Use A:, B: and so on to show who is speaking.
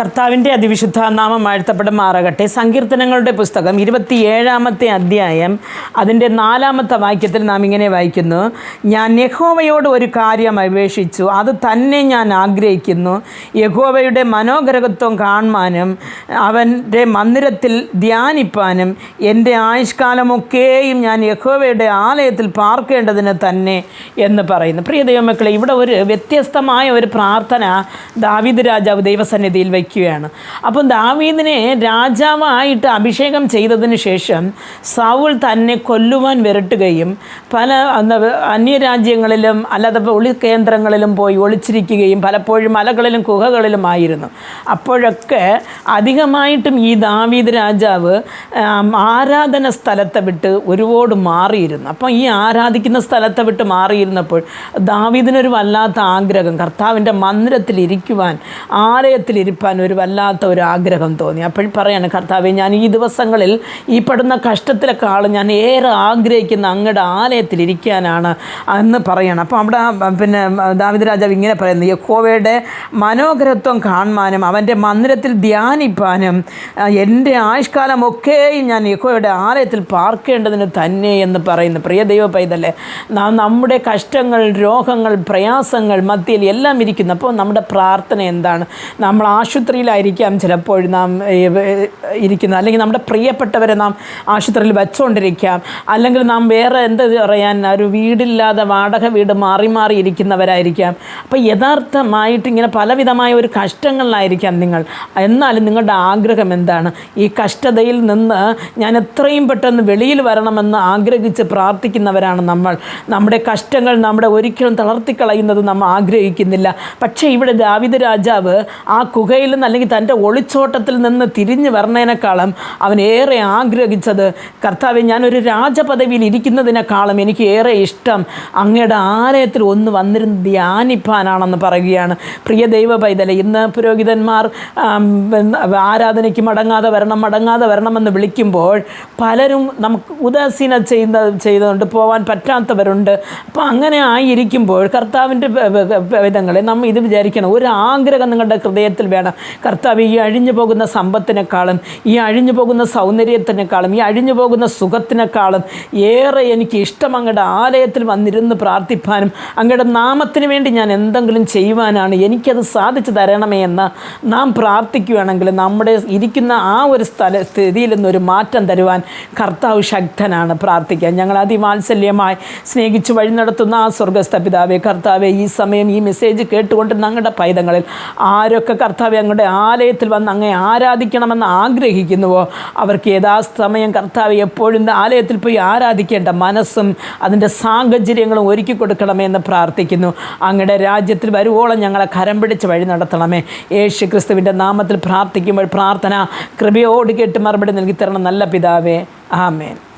A: കർത്താവിന്റെ അതിവിശുദ്ധ നാമം വാഴ്ത്തപ്പെടുമാറാകട്ടെ സങ്കീർത്തനങ്ങളുടെ പുസ്തകം ഇരുപത്തിയേഴാമത്തെ അധ്യായം അതിന്റെ നാലാമത്തെ വാക്യത്തിൽ നാം ഇങ്ങനെ വായിക്കുന്നു. ഞാൻ യഹോവയോട് ഒരു കാര്യം അപേക്ഷിച്ചു. അത് തന്നെ ഞാൻ ആഗ്രഹിക്കുന്നു. യഹോവയുടെ മനോഗരകത്വം കാണുവാനും അവന്റെ മന്ദിരത്തിൽ ധ്യാനിപ്പാനും എന്റെ ആയുഷ്കാലമൊക്കെയും ഞാൻ യഹോവയുടെ ആലയത്തിൽ പാർക്കേണ്ടതിന് തന്നെ എന്ന് പറയുന്നു. പ്രിയ ദൈവമക്കളെ ഇവിടെ ഒരു വ്യത്യസ്തമായ ഒരു പ്രാർത്ഥന ദാവിദ് രാജാവ് ദൈവസന്നിധിയിൽ വയ്ക്കുകയാണ്. അപ്പം ദാവീദിനെ രാജാവായിട്ട് അഭിഷേകം ചെയ്തതിന് ശേഷം സൗൾ തന്നെ കൊല്ലുവാൻ വിരട്ടുകയും പല അന്യരാജ്യങ്ങളിലും അല്ലാതെ ഒളി കേന്ദ്രങ്ങളിലും പോയി ഒളിച്ചിരിക്കുകയും പലപ്പോഴും മലകളിലും ഗുഹകളിലുമായിരുന്നു അപ്പോഴൊക്കെ അധികമായിട്ടും ഈ ദാവീദ് രാജാവ് ആരാധന സ്ഥലത്തെ വിട്ട് ഒരുപാട് മാറിയിരുന്നു. അപ്പം ഈ ആരാധിക്കുന്ന സ്ഥലത്തെ വിട്ട് മാറിയിരുന്നപ്പോൾ ദാവീദിനൊരു വല്ലാത്ത ആഗ്രഹം കർത്താവിന്റെ മന്ദിരത്തിൽ ഇരിക്കുവാൻ ഇരിപ്പാൻ ഒരു വല്ലാത്ത ഒരു ആഗ്രഹം തോന്നി. അപ്പോൾ പറയാണ് കർത്താവെ ഞാൻ ഈ ദിവസങ്ങളിൽ ഈ പെടുന്ന കഷ്ടത്തിലൊക്കെ ഞാൻ ഏറെ ആഗ്രഹിക്കുന്ന അങ്ങയുടെ ആലയത്തിൽ ഇരിക്കാനാണ് എന്ന് പറയണം. അപ്പോൾ അവിടെ പിന്നെ ദാവിദ് രാജാവ് ഇങ്ങനെ പറയുന്നു യഹോവയുടെ മനോഹരത്വം കാണുവാനും അവന്റെ മന്ദിരത്തിൽ ധ്യാനിപ്പാനും എന്റെ ആയുഷ്കാലമൊക്കെയും ഞാൻ യഹോവയുടെ ആലയത്തിൽ പാർക്കേണ്ടതിന് തന്നെ എന്ന് പറയുന്നു. പ്രിയ ദൈവ പൈതല്ലേ നമ്മുടെ കഷ്ടങ്ങൾ രോഗങ്ങൾ പ്രയാസങ്ങൾ മധ്യയിൽ എല്ലാം ഇരിക്കുന്നു. അപ്പോൾ നമ്മുടെ പ്രാർത്ഥന എന്താണ്? നമ്മൾ ആശുപത്രിയിലായിരിക്കാം ചിലപ്പോൾ നാം ഇരിക്കുന്നത്. അല്ലെങ്കിൽ നമ്മുടെ പ്രിയപ്പെട്ടവരെ നാം ആശുപത്രിയിൽ വെച്ചുകൊണ്ടിരിക്കാം അല്ലെങ്കിൽ നാം വേറെ എന്ത് പറയാൻ ഒരു വീടില്ലാതെ വാടക വീട് മാറി മാറി ഇരിക്കുന്നവരായിരിക്കാം. അപ്പോൾ യഥാർത്ഥമായിട്ട് ഇങ്ങനെ പലവിധമായ ഒരു കഷ്ടങ്ങളിലായിരിക്കാം നിങ്ങൾ. എന്നാലും നിങ്ങളുടെ ആഗ്രഹം എന്താണ്? ഈ കഷ്ടതയിൽ നിന്ന് ഞാൻ എത്രയും പെട്ടെന്ന് വെളിയിൽ വരണമെന്ന് ആഗ്രഹിച്ച് പ്രാർത്ഥിക്കുന്നവരാണ് നമ്മൾ. നമ്മുടെ കഷ്ടങ്ങൾ നമ്മുടെ ഒരിക്കലും തളർത്തിക്കളയുന്നത് നമ്മൾ ആഗ്രഹിക്കുന്നില്ല. പക്ഷേ ഇവിടെ ദാവിദ് രാജാവ് ആ കുകയിൽ നിന്ന് അല്ലെങ്കിൽ തന്റെ ഒളിച്ചോട്ടത്തിൽ നിന്ന് തിരിഞ്ഞു വരണേനേക്കാളും അവൻ ഏറെ ആഗ്രഹിച്ചത് കർത്താവ് ഞാനൊരു രാജപദവിയിൽ ഇരിക്കുന്നതിനേക്കാളും എനിക്ക് ഏറെ ഇഷ്ടം അങ്ങയുടെ ആലയത്തിൽ ഒന്ന് വന്നിരുന്ന് ധ്യാനിപ്പാനാണെന്ന് പറയുകയാണ്. പ്രിയ ദൈവ പൈതല ഇന്ന് പുരോഹിതന്മാർ ആരാധനയ്ക്ക് മടങ്ങാതെ വരണം മടങ്ങാതെ വരണമെന്ന് വിളിക്കുമ്പോൾ പലരും നമുക്ക് ഉദാസീന ചെയ്യുന്ന ചെയ്തുകൊണ്ട് പോകാൻ പറ്റാത്തവരുണ്ട്. അപ്പോൾ അങ്ങനെ ആയിരിക്കുമ്പോൾ കർത്താവിന്റെ വിധങ്ങളെ നമ്മൾ ഇത് വിചാരിക്കണം. ഒരു ആഗ്രഹം നിങ്ങളുടെ ഹൃദയത്തിൽ വേണം. കർത്താവ് ഈ അഴിഞ്ഞു പോകുന്ന സമ്പത്തിനേക്കാളും ഈ അഴിഞ്ഞു പോകുന്ന സൗന്ദര്യത്തിനേക്കാളും ഈ അഴിഞ്ഞു പോകുന്ന സുഖത്തിനേക്കാളും ഏറെ എനിക്ക് ഇഷ്ടം അങ്ങയുടെ ആലയത്തിൽ വന്നിരുന്ന് പ്രാർത്ഥിപ്പാനും അങ്ങയുടെ നാമത്തിന് വേണ്ടി ഞാൻ എന്തെങ്കിലും ചെയ്യുവാനാണ് എനിക്കത് സാധിച്ചു തരണമേ എന്ന് നാം പ്രാർത്ഥിക്കുകയാണെങ്കിൽ നമ്മുടെ ഇരിക്കുന്ന ആ ഒരു സ്ഥല സ്ഥിതിയിൽ നിന്നൊരു മാറ്റം തരുവാൻ കർത്താവ് ശക്തനാണ് പ്രാർത്ഥിക്കാൻ ഞങ്ങൾ അതിമാത്സല്യമായി സ്നേഹിച്ച് വഴി നടത്തുന്ന ആ സ്വർഗസ്ഥ പിതാവെ കർത്താവെ ഈ സമയം ഈ മെസ്സേജ് കേട്ടുകൊണ്ട് ഞങ്ങളുടെ പൈതങ്ങളിൽ ആരൊക്കെ കർത്താവെ ഞങ്ങളുടെ ആലയത്തിൽ വന്ന് അങ്ങനെ ആരാധിക്കണമെന്ന് ആഗ്രഹിക്കുന്നുവോ? അവർക്ക് യഥാസമയം കർത്താവ് എപ്പോഴും ആലയത്തിൽ പോയി ആരാധിക്കേണ്ട മനസ്സും അതിന്റെ സാഹചര്യങ്ങളും ഒരുക്കി കൊടുക്കണമേ എന്ന് പ്രാർത്ഥിക്കുന്നു. അങ്ങയുടെ രാജ്യത്തിൽ വരുവോളം ഞങ്ങളെ കരം പിടിച്ച് വഴി നടത്തണമേ. യേശു ക്രിസ്തുവിന്റെ നാമത്തിൽ പ്രാർത്ഥിക്കുമ്പോൾ പ്രാർത്ഥന കൃപയോട് കേട്ട് മറുപടി നൽകി തരണം നല്ല പിതാവേ. ആമേൻ.